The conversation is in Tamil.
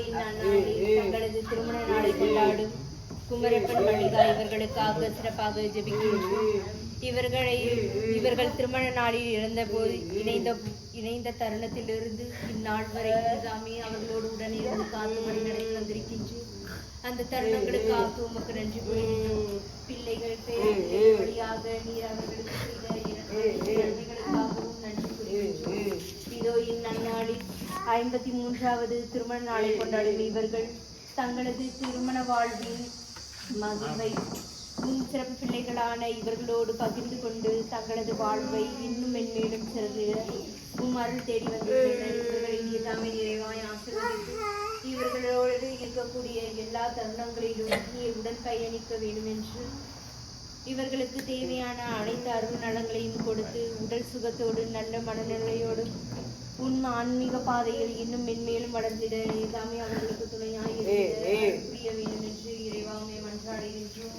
இந்நன்னாளில் தங்களது திருமண நாளை கொண்டாடும் குமரப்பன் மல்லிகா இவர்களுக்காக சிறப்பாக ஜெபிக்கின்றோம் இவர்களை இவர்கள் திருமண நாளில் இருந்தபோது இணைந்த இணைந்த தருணத்திலிருந்து இந்நாள் வரை சாமி அவர்களோடு உடன் இருந்து காத்து வழி நடத்தி வந்திருக்கின்றோம் அந்த தருணங்களுக்காக உமக்கு நன்றி கூறுகின்றோம் பிள்ளைகள் பேர் வழியாக நீர் ஐம்பத்தி மூன்றாவது திருமண நாளை கொண்டாடும் இவர்கள் தங்களது திருமண வாழ்வின் மகிழ்வை சிறப்பு பிள்ளைகளான இவர்களோடு பகிர்ந்து கொண்டு தங்களது வாழ்வை இன்னும் மென்மேலும் சிறந்திட உம் அருள் தேடி வந்துள்ளனர் இவர்களை நீர் தாமே நிறைவாய் ஆசீர்வதித்து இவர்களோடு இருக்கக்கூடிய எல்லா தருணங்களிலும் உடன் பயணிக்க வேண்டும் என்று இவர்களுக்கு தேவையான அனைத்து அருள் நலங்களையும் கொடுத்து உடல் சுகத்தோடு நல்ல மனநிலையோடும் உன் ஆன்மீக பாதையில் இன்னும் மென்மேலும் வளர்ந்திட எல்லாமே அவர்களுக்கு துணையாக புரிய வேண்டும் என்று இறைவாமே மன்றாடுகின்றோம்.